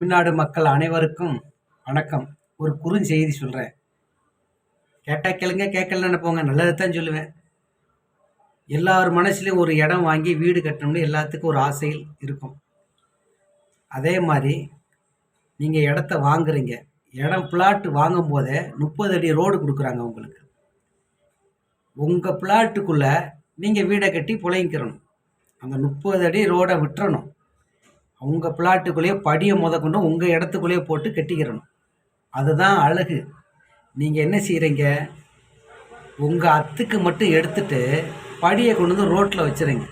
தமிழ்நாடு மக்கள் அனைவருக்கும் வணக்கம். ஒரு குறுஞ்செய்தி சொல்கிறேன் கேட்டால் கேளுங்க கேட்கலன்னு போங்க நல்லது தான் சொல்லுவேன். எல்லார் மனசுலையும் ஒரு இடம் வாங்கி வீடு கட்டணும்னு எல்லாத்துக்கும் ஒரு ஆசையில் இருக்கும். அதே மாதிரி நீங்கள் இடத்த வாங்குறீங்க. இடம் பிளாட் வாங்கும் போதே முப்பது அடி ரோடு கொடுக்குறாங்க உங்களுக்கு. உங்கள் பிளாட்டுக்குள்ளே நீங்கள் வீடை கட்டி புழைங்கிக்கிறணும் அந்த முப்பது அடி ரோடை விட்டுறணும். உங்கள் பிளாட்டுக்குள்ளேயே படியை முத கொண்டு உங்கள் இடத்துக்குள்ளேயே போட்டு கட்டிக்கிறணும். அதுதான் அழகு. நீங்கள் என்ன செய்கிறீங்க உங்கள் அத்துக்கு மட்டும் எடுத்துட்டு படியை கொண்டு வந்து ரோட்டில் வச்சுருங்க.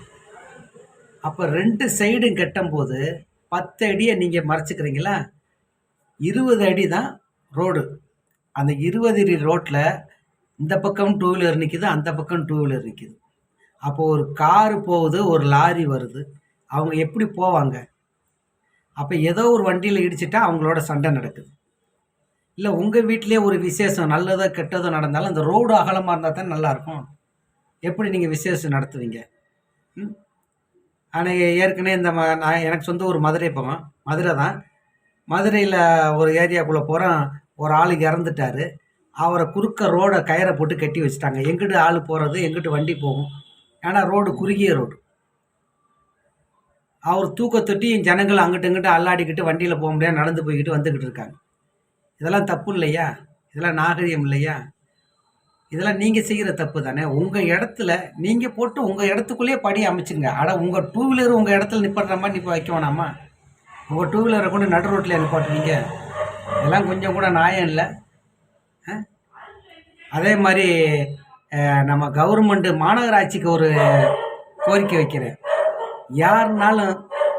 அப்போ ரெண்டு சைடும் கட்டும்போது பத்து அடியை நீங்கள் மறைச்சிக்கிறீங்களா? இருபது அடி தான் ரோடு. அந்த இருபது அடி ரோட்டில் இந்த பக்கம் டூ வீலர் நிற்கிது அந்த பக்கம் டூ வீலர் நிற்கிது அப்போது ஒரு காரு போகுது ஒரு லாரி வருது. அவங்க எப்படி போவாங்க? அப்போ ஏதோ ஒரு வண்டியில் இடிச்சிட்டா அவங்களோட சண்டை நடக்குது. இல்லை உங்கள் வீட்டிலே ஒரு விசேஷம் நல்லதோ கெட்டதோ நடந்தாலும் அந்த ரோடு அகலமாக இருந்தால் தான் நல்லாயிருக்கும் எப்படி நீங்கள் விசேஷம் நடத்துவீங்க? ம்? ஆனால் ஏற்கனவே இந்த ம நான் எனக்கு சொந்த ஒரு மதுரை போவேன் மதுரை தான். மதுரையில் ஒரு ஏரியாக்குள்ளே போகிறோம் ஒரு ஆள் இறந்துட்டார். அவரை குறுக்க ரோடை கயிறை போட்டு கட்டி வச்சுட்டாங்க. எங்கிட்டு ஆள் போகிறது எங்கிட்டு வண்டி போகும். ஏன்னா ரோடு குறுகிய ரோடு அவர் தூக்கத்தொட்டி தொட்டி ஜனங்கள் அங்கிட்ட இங்கிட்ட அல்லாடிக்கிட்டு வண்டியில் போக முடியாது நடந்து போய்கிட்டு வந்துக்கிட்டு இருக்காங்க. இதெல்லாம் தப்பு இல்லையா? இதெல்லாம் நாகரீகம் இல்லையா? இதெல்லாம் நீங்கள் செய்கிற தப்பு தானே? உங்கள் இடத்துல நீங்கள் போட்டு உங்கள் இடத்துக்குள்ளேயே படி அமைச்சுங்க. ஆனால் உங்கள் டூ வீலர் உங்கள் இடத்துல நிப்பாட்டுற மாதிரி நிப்ப வைக்க வேணாமா? உங்கள் டூ வீலரை கொண்டு நடு ரோட்டில் நிப்பாட்டுவீங்க. இதெல்லாம் கொஞ்சம் கூட நியாயம் இல்லை. ஆ? அதே மாதிரி நம்ம கவர்மெண்ட்டு மாநகராட்சிக்கு ஒரு கோரிக்கை வைக்கிறேன். யாருனாலும்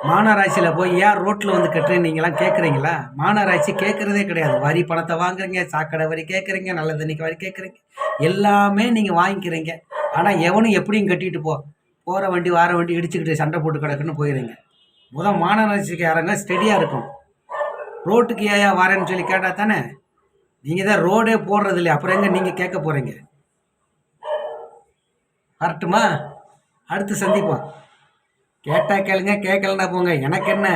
மாநகராட்சியில் போய் யார் ரோட்டில் வந்து கட்டுறேன்னு நீங்களாம் கேட்குறீங்களா மாநகராட்சி கேட்குறதே கிடையாது. வரி பணத்தை வாங்குறீங்க சாக்கடை வரி கேட்குறீங்க நல்ல தண்ணிக்கு வரி கேட்குறீங்க எல்லாமே நீங்கள் வாங்கிக்கிறீங்க. ஆனால் எவனும் எப்படியும் கட்டிட்டு போ. போகிற வண்டி வார வண்டி இடிச்சுக்கிட்டு சண்டை போட்டு கிடக்குன்னு போயிடுங்க முதல் மாநகராட்சிக்கு யாரங்க ஸ்டெடியாக இருக்கும். ரோட்டுக்கு ஏயா வரேன்னு சொல்லி கேட்டால் தானே? நீங்கள் தான் ரோடே போடுறது இல்லையா? அப்புறம் எங்கே நீங்கள் கேட்க போகிறீங்க கரெக்டுமா அடுத்து சந்திப்போம். கேட்டா கேளுங்க கேட்கலன்னா போங்க. எனக்கு என்ன?